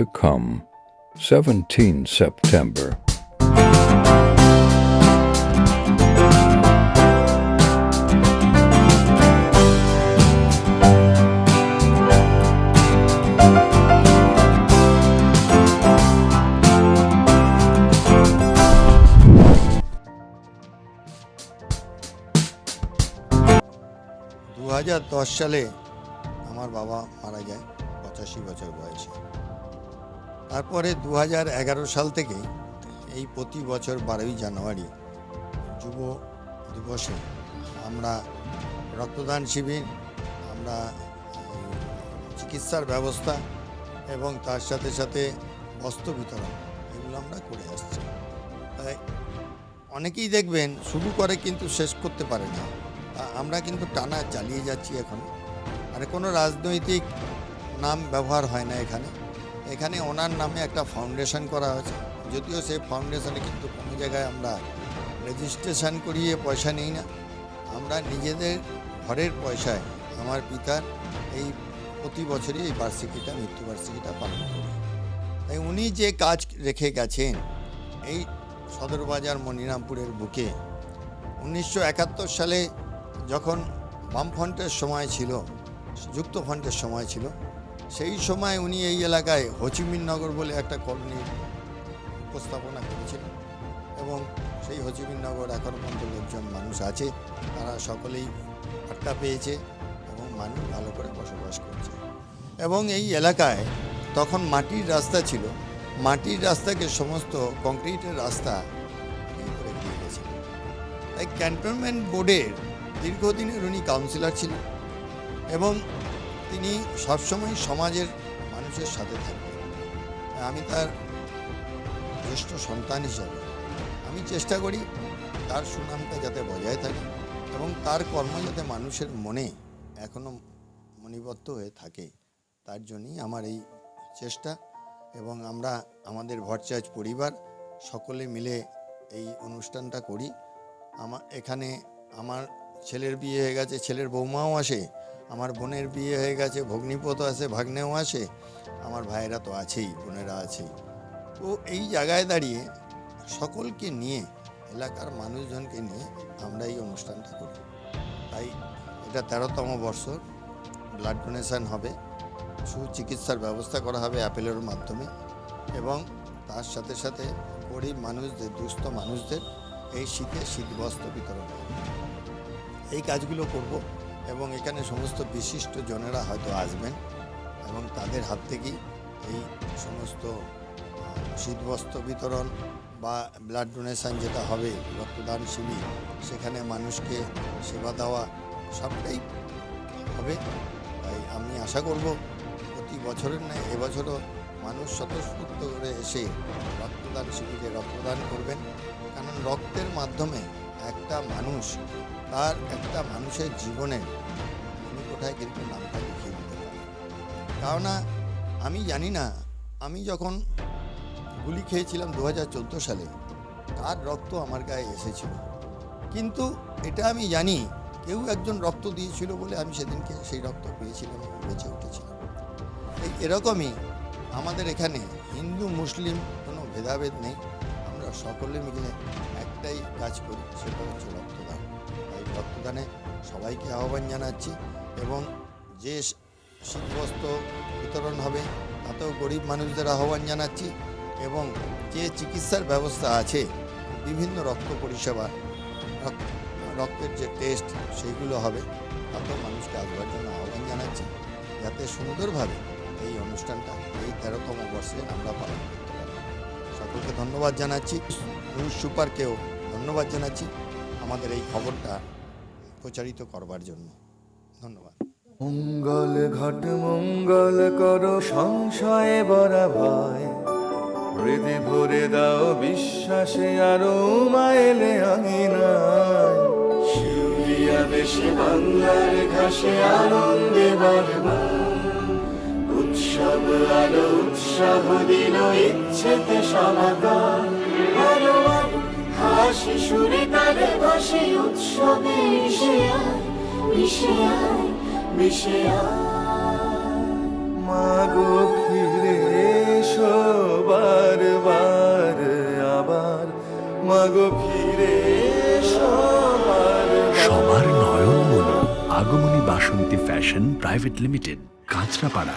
to come, 17 September. দু হাজার দশ সালে আমার বাবা মারা যায় পঁচাশি বছর বয়সে তারপরে দু হাজার এগারো সাল থেকে এই প্রতি বছর বারোই জানুয়ারি যুব দিবসে আমরা রক্তদান শিবির, আমরা চিকিৎসার ব্যবস্থা এবং তার সাথে সাথে বস্ত্র বিতরণ এগুলো আমরা করে আসছি। তাই অনেকেই দেখবেন শুরু করে কিন্তু শেষ করতে পারে না। আমরা কিন্তু টানা চালিয়ে যাচ্ছি এখন। আর কোনো রাজনৈতিক নাম ব্যবহার হয় না এখানে। এখানে ওনার নামে একটা ফাউন্ডেশন করা হয়েছে। যদিও সেই ফাউন্ডেশনে কিন্তু কোনো জায়গায় আমরা রেজিস্ট্রেশন করিয়ে পয়সা নিই না। আমরা নিজেদের ঘরের পয়সায় আমার পিতার এই প্রতি বছরই এই বার্ষিকীটা, মৃত্যুবার্ষিকীটা পালন করি। তাই উনি যে কাজ রেখে গেছেন এই সদরবাজার মনিরামপুরের বুকে, উনিশশো একাত্তর সালে যখন বামফ্রন্টের সময় ছিল, যুক্ত ফ্রন্টের সময় ছিল সেই সময় উনি এই এলাকায় হোচিমিন নগর বলে একটা কলোনির উপস্থাপনা করেছিলেন এবং সেই হোচিমিন নগর এখন পর্যন্ত লোকজন মানুষ আছে। তারা সকলেই আটটা পেয়েছে এবং মানুষ ভালো করে বসবাস করছে। এবং এই এলাকায় তখন মাটির রাস্তা ছিল। মাটির রাস্তাকে সমস্ত কংক্রিটের রাস্তা করে দিয়ে গেছে। এই ক্যান্টনমেন্ট বোর্ডের দীর্ঘদিনের উনি কাউন্সিলর ছিলেন এবং তিনি সবসময় সমাজের মানুষের সাথে থাকতেন আমি তার জ্যেষ্ঠ সন্তান হিসাবে আমি চেষ্টা করি তার সুনামটা যাতে বজায় থাকে এবং তার কর্ম যাতে মানুষের মনে এখনও মণিবদ্ধ হয়ে থাকে, তার জন্যই আমার এই চেষ্টা এবং আমরা আমাদের ভরচাজ পরিবার সকলে মিলে এই অনুষ্ঠানটা করি। আমার এখানে আমার ছেলের বিয়ে হয়ে গেছে, ছেলের বৌমাও আসে আমার বোনের বিয়ে হয়ে গেছে ভগ্নিপত আসে ভাগ্নেও আসে আমার ভাইয়েরা তো আছেই, বোনেরা আছেই। তো এই জায়গায় দাঁড়িয়ে সকলকে নিয়ে, এলাকার মানুষজনকে নিয়ে আমরা এই অনুষ্ঠানটা করি। তাই এটা তেরোতম বর্ষ ব্লাড ডোনেশন হবে, সুচিকিৎসার ব্যবস্থা করা হবে অ্যাপেলের মাধ্যমে এবং তার সাথে সাথে গরিব মানুষদের, দুস্থ মানুষদের এই শীতে শীতবস্ত্র বিতরণ এই কাজগুলো করব। এবং এখানে সমস্ত বিশিষ্ট জনেরা হয়তো আসবেন এবং তাদের হাত থেকেই এই সমস্ত শীতবস্ত্র বিতরণ বা ব্লাড ডোনেশন যেটা হবে, রক্তদান শিবির, সেখানে মানুষকে সেবা দেওয়া সবটাই হবে। তাই আমি আশা করব প্রতি বছরের ন্যায় এবছরও মানুষ স্বতঃস্ফূর্ত করে এসে রক্তদান শিবিরে রক্তদান করবেন। কারণ রক্তের মাধ্যমে একটা মানুষ, তার একটা মানুষের জীবনে কোথায় কিন্তু নামটা লিখিয়ে দিতে পারে? কেননা আমি জানি না, আমি যখন গুলি খেয়েছিলাম দু হাজার চোদ্দ সালে, তার রক্ত আমার গায়ে এসেছিল। কিন্তু এটা আমি জানি, কেউ একজন রক্ত দিয়েছিল বলে আমি সেদিনকে সেই রক্ত পেয়েছিলাম এবং বেঁচে উঠেছিলাম। এই এরকমই আমাদের এখানে হিন্দু, মুসলিম কোনো ভেদাভেদ নেই। আমরা সকলে মিলে একটাই কাজ করি, সেটা হচ্ছে রক্তদান। তাই রক্তদানে সবাইকে আহ্বান জানাচ্ছি এবং যে শীতবস্ত্র বিতরণ হবে, তাতেও গরিব মানুষদের আহ্বান জানাচ্ছি এবং যে চিকিৎসার ব্যবস্থা আছে, বিভিন্ন রক্ত পরিষেবা রক- রক্তের যে টেস্ট সেইগুলো হবে, তাতেও মানুষকে আসবার জন্য আহ্বান জানাচ্ছি যাতে সুন্দরভাবে এই অনুষ্ঠানটা এই তেরোতম বর্ষে আমরা পালন করতে পারি। সকলকে ধন্যবাদ জানাচ্ছি। নিউজ সুপারকেও ধন্যবাদ জানাচ্ছি আমাদের এই খবরটা প্রচারিত করবার জন্য। ধন্যবাদ। মঙ্গল ঘট মঙ্গল কর, সংশয়ে বরা ভয় হৃদে ভরে দাও বিশ্বাসে, আরও মাইলে আঙিনায় শিউলিয়া দেশে, বাংলার ঘাসে আনন্দে উৎসব আলো, উৎসাহ দিল ইচ্ছেতে সমাগম। হাসি সুরে তালে ভাসে উৎসবে মিশে আয় মিশে আয় মিশে আয়। মাগো ফিরে এসো বারবার আবার। মাগো ফিরে এসো সবার নয়ন মনো Agamani Basanti fashion private limited Kanchrapara.